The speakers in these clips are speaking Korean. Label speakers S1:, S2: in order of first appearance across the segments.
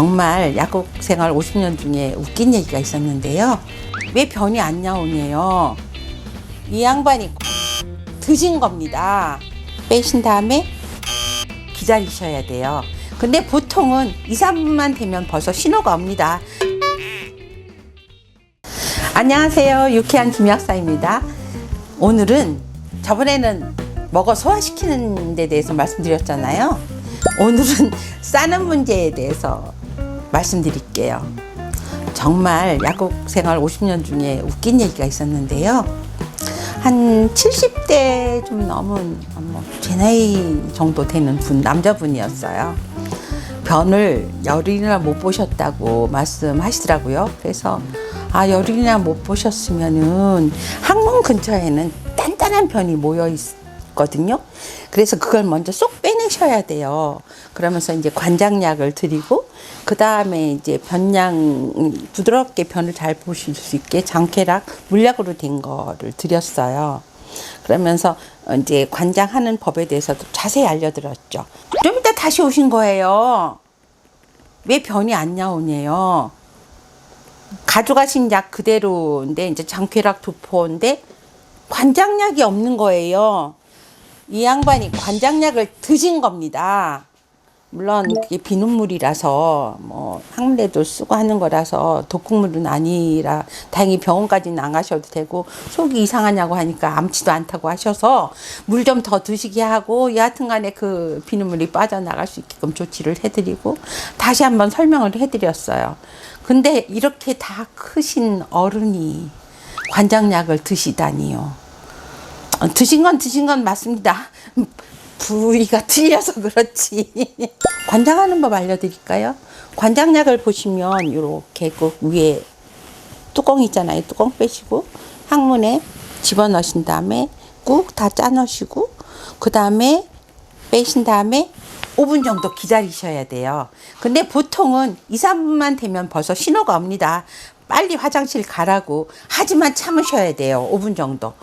S1: 정말 약국 생활 50년 중에 웃긴 얘기가 있었는데요. 왜 변이 안 나오네요. 이 양반이 드신 겁니다. 빼신 다음에 기다리셔야 돼요. 근데 보통은 2, 3분만 되면 벌써 신호가 옵니다. 안녕하세요. 유쾌한 김약사입니다. 오늘은 저번에는 먹어 소화시키는 데 대해서 말씀드렸잖아요. 오늘은 싸는 문제에 대해서 말씀드릴게요. 정말 약국 생활 50년 중에 웃긴 얘기가 있었는데요. 한 70대 좀 넘은 뭐, 제 나이 정도 되는 분, 남자분이었어요. 변을 열흘이나 못 보셨다고 말씀하시더라고요. 그래서 아 열흘이나 못 보셨으면은 항문 근처에는 단단한 변이 모여 있 거든요. 그래서 그걸 먼저 쏙 빼내셔야 돼요. 그러면서 이제 관장약을 드리고 그 다음에 이제 변양 부드럽게 변을 잘 보실 수 있게 장쾌락 물약으로 된 거를 드렸어요. 그러면서 이제 관장하는 법에 대해서도 자세히 알려드렸죠. 좀 이따 다시 오신 거예요. 왜 변이 안 나오네요. 가져가신 약 그대로인데 이제 장쾌락 두포인데 관장약이 없는 거예요. 이 양반이 관장약을 드신 겁니다. 물론 그게 비눗물이라서 뭐 항문에도 쓰고 하는 거라서 독극물은 아니라 다행히 병원까지는 안 가셔도 되고 속이 이상하냐고 하니까 암치도 않다고 하셔서 물 좀 더 드시게 하고 여하튼간에 그 비눗물이 빠져나갈 수 있게끔 조치를 해드리고 다시 한번 설명을 해드렸어요. 근데 이렇게 다 크신 어른이 관장약을 드시다니요. 어, 드신 건 드신 건 맞습니다. 부위가 틀려서 그렇지. 관장하는 법 알려드릴까요? 관장약을 보시면 이렇게 그 위에 뚜껑 있잖아요. 뚜껑 빼시고 항문에 집어넣으신 다음에 꾹 다 짜넣으시고 그 다음에 빼신 다음에 5분 정도 기다리셔야 돼요. 근데 보통은 2, 3분만 되면 벌써 신호가 옵니다. 빨리 화장실 가라고 하지만 참으셔야 돼요. 5분 정도.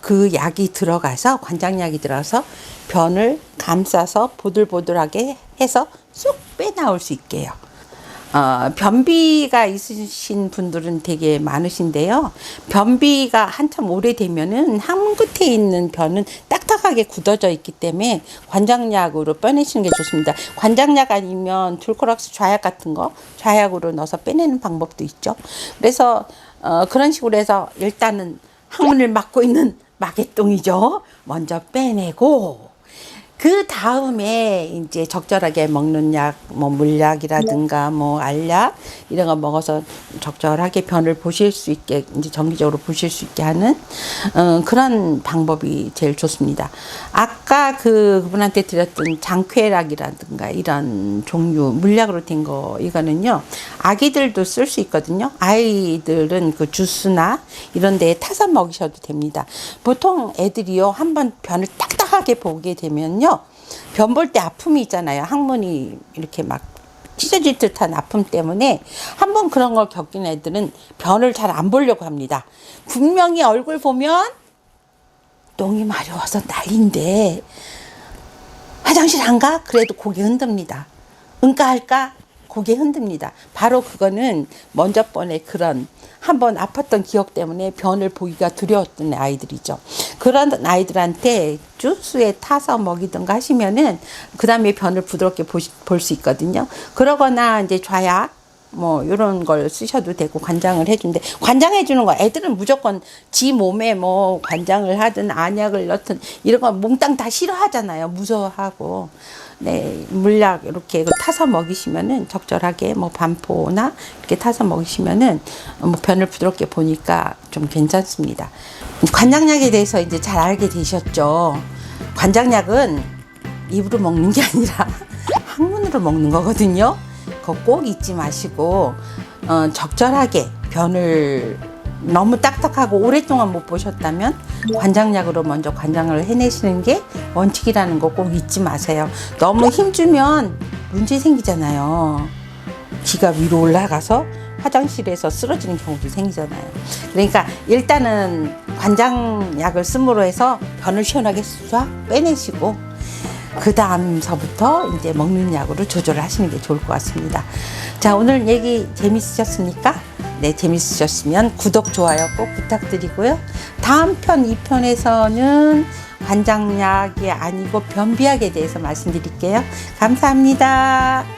S1: 그 약이 들어가서 관장약이 들어서 변을 감싸서 보들보들하게 해서 쏙 빼나올 수 있게요. 어, 변비가 있으신 분들은 되게 많으신데요. 변비가 한참 오래되면은 항문 끝에 있는 변은 딱딱하게 굳어져 있기 때문에 관장약으로 빼내시는 게 좋습니다. 관장약 아니면 둘코락스 좌약 같은 거 좌약으로 넣어서 빼내는 방법도 있죠. 그래서 어, 그런 식으로 해서 일단은 항문을 막고 있는 마개똥이죠. 먼저 빼내고 그 다음에 이제 적절하게 먹는 약, 뭐 물약이라든가 뭐 알약 이런 거 먹어서 적절하게 변을 보실 수 있게 이제 정기적으로 보실 수 있게 하는 어, 그런 방법이 제일 좋습니다. 아까 그 그분한테 드렸던 장쾌락이라든가 이런 종류 물약으로 된 거 이거는요 아기들도 쓸 수 있거든요. 아이들은 그 주스나 이런 데에 타서 먹이셔도 됩니다. 보통 애들이요 한 번 변을 딱딱 하게 보게 되면요. 변 볼 때 아픔이 있잖아요. 항문이 이렇게 막 찢어질 듯한 아픔 때문에 한 번 그런 걸 겪인 애들은 변을 잘 안 보려고 합니다. 분명히 얼굴 보면 똥이 마려워서 난리인데 화장실 안 가? 그래도 고개 흔듭니다. 응가 할까? 고개 흔듭니다. 바로 그거는 먼저 번에 그런 한번 아팠던 기억 때문에 변을 보기가 두려웠던 아이들이죠. 그런 아이들한테 주스에 타서 먹이든가 하시면은 그 다음에 변을 부드럽게 볼 수 있거든요. 그러거나 이제 좌약 뭐 이런 걸 쓰셔도 되고 관장을 해준대 관장해 주는 거 애들은 무조건 지 몸에 뭐 관장을 하든 안약을 넣든 이런 거 몽땅 다 싫어하잖아요 무서워하고 네 물약 이렇게 타서 먹이시면은 적절하게 뭐 반포나 이렇게 타서 먹이시면은 뭐 변을 부드럽게 보니까 좀 괜찮습니다 관장약에 대해서 이제 잘 알게 되셨죠 관장약은 입으로 먹는 게 아니라 항문으로 먹는 거거든요. 그거 꼭 잊지 마시고 어, 적절하게 변을 너무 딱딱하고 오랫동안 못 보셨다면 관장약으로 먼저 관장을 해내시는 게 원칙이라는 거 꼭 잊지 마세요. 너무 힘주면 문제 생기잖아요. 기가 위로 올라가서 화장실에서 쓰러지는 경우도 생기잖아요. 그러니까 일단은 관장약을 씀으로 해서 변을 시원하게 싹 빼내시고 그 다음서부터 이제 먹는 약으로 조절을 하시는 게 좋을 것 같습니다. 자, 오늘 얘기 재밌으셨습니까? 네, 재밌으셨으면 구독, 좋아요 꼭 부탁드리고요. 다음 편, 이편에서는 관장약이 아니고 변비약에 대해서 말씀드릴게요. 감사합니다.